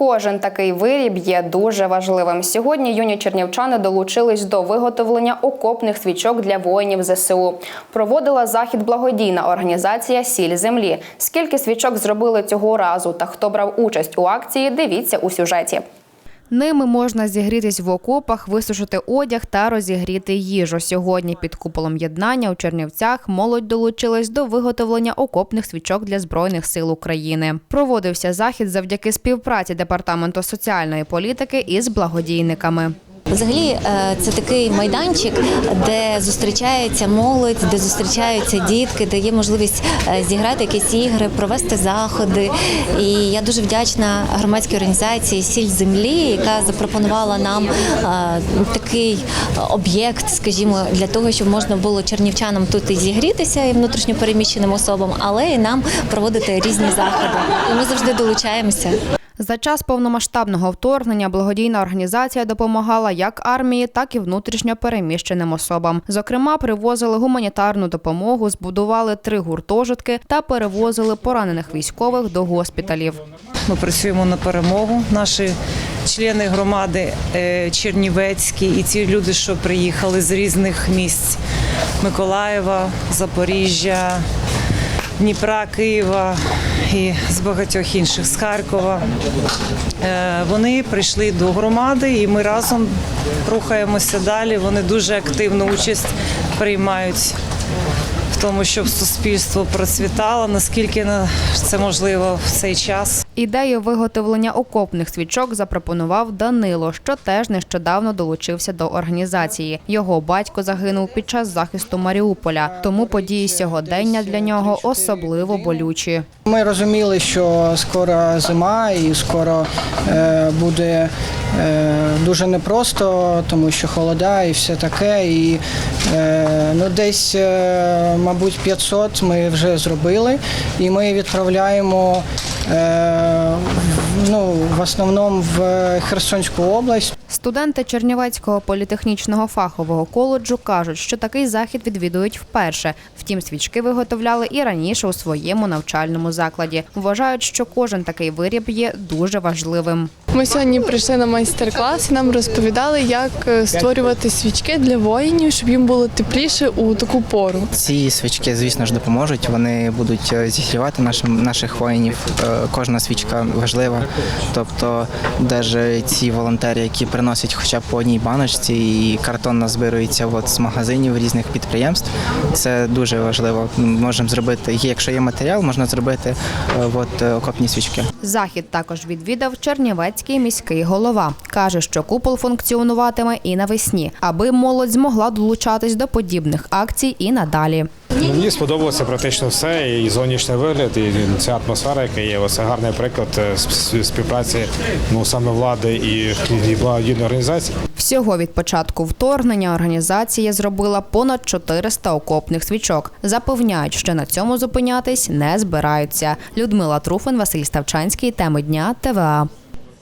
Кожен такий виріб є дуже важливим. Сьогодні юні чернівчани долучились до виготовлення окопних свічок для воїнів ЗСУ. Проводила захід благодійна організація Сіль землі. Скільки свічок зробили цього разу та хто брав участь у акції? Дивіться у сюжеті. Ними можна зігрітись в окопах, висушити одяг та розігріти їжу. Сьогодні під куполом єднання у Чернівцях молодь долучилась до виготовлення окопних свічок для збройних сил України. Проводився захід завдяки співпраці департаменту соціальної політики із благодійниками. Взагалі, е, це такий майданчик, де зустрічається молодь, де зустрічаються дітки, де є можливість е, зіграти якісь ігри, провести заходи. І я дуже вдячна громадській організації Сіль землі, яка запропонувала нам е, такий об'єкт, скажімо, для того, щоб можна було чернівчанам тут і зігрітися і внутрішньо переміщеним особам, але і нам проводити різні заходи. І ми завжди долучаємося. За час повномасштабного вторгнення благодійна організація допомагала як армії, так і внутрішньо переміщеним особам. Зокрема, привозили гуманітарну допомогу, збудували три гуртожитки та перевозили поранених військових до госпіталів. Ми працюємо на перемогу. Наші члени громади е, Чернівецькі і ті люди, що приїхали з різних місць Миколаєва, Запоріжжя, Дніпра, Києва і з багатьох інших з Харкова. Е, Вони прийшли до громади, і ми разом рухаємося далі. Вони дуже активну участь приймають тому, щоб суспільство процвітало, наскільки на- це можливо в цей час. Ідею виготовлення окопних свічок запропонував Данило, що теж нещодавно долучився до організації. Його батько загинув під час захисту Маріуполя, тому події сьогодення для нього особливо болючі. Ми розуміли, що скоро зима і скоро е, буде е, дуже непросто, тому що холода і все таке. І е, ну, десь, мабуть, 500 ми вже зробили, і ми відправляємо е, ну, в основному в Херсонську область. Студенти Чернівецького політехнічного фахового коледжу кажуть, що такий захід відвідують вперше. Втім, свічки виготовляли і раніше у своєму навчальному закладі. Вважають, що кожен такий виріб є дуже важливим. Ми сьогодні прийшли на майстер-клас і нам розповідали, як е, створювати свічки для воїнів, щоб їм було тепліше у таку пору. Ці свічки, звісно ж, допоможуть. Вони будуть е, зігрівати нашим наших воїнів. Е, Кожна свічка важлива. Тобто, навіть ці волонтери, які приносять хоча б по одній баночці, і картон назбирується от з магазинів різних підприємств. Це дуже важливо. Можемо зробити. Якщо є матеріал, можна зробити е, от е, окопні свічки. Захід також відвідав Чернівецький міський голова. Каже, що купол функціонуватиме і навесні, аби молодь змогла долучатись до подібних акцій і надалі. Ну, Мені сподобалося практично все, і зовнішній вигляд, і ця атмосфера, яка є. Це гарний приклад е, сп- співпраці ну, саме влади і, благодійної організації. Всього від початку вторгнення організація зробила понад 400 окопних свічок. Запевняють, що на цьому зупинятись не збираються. Людмила Труфин, Василь Ставчанський. Теми дня ТВА.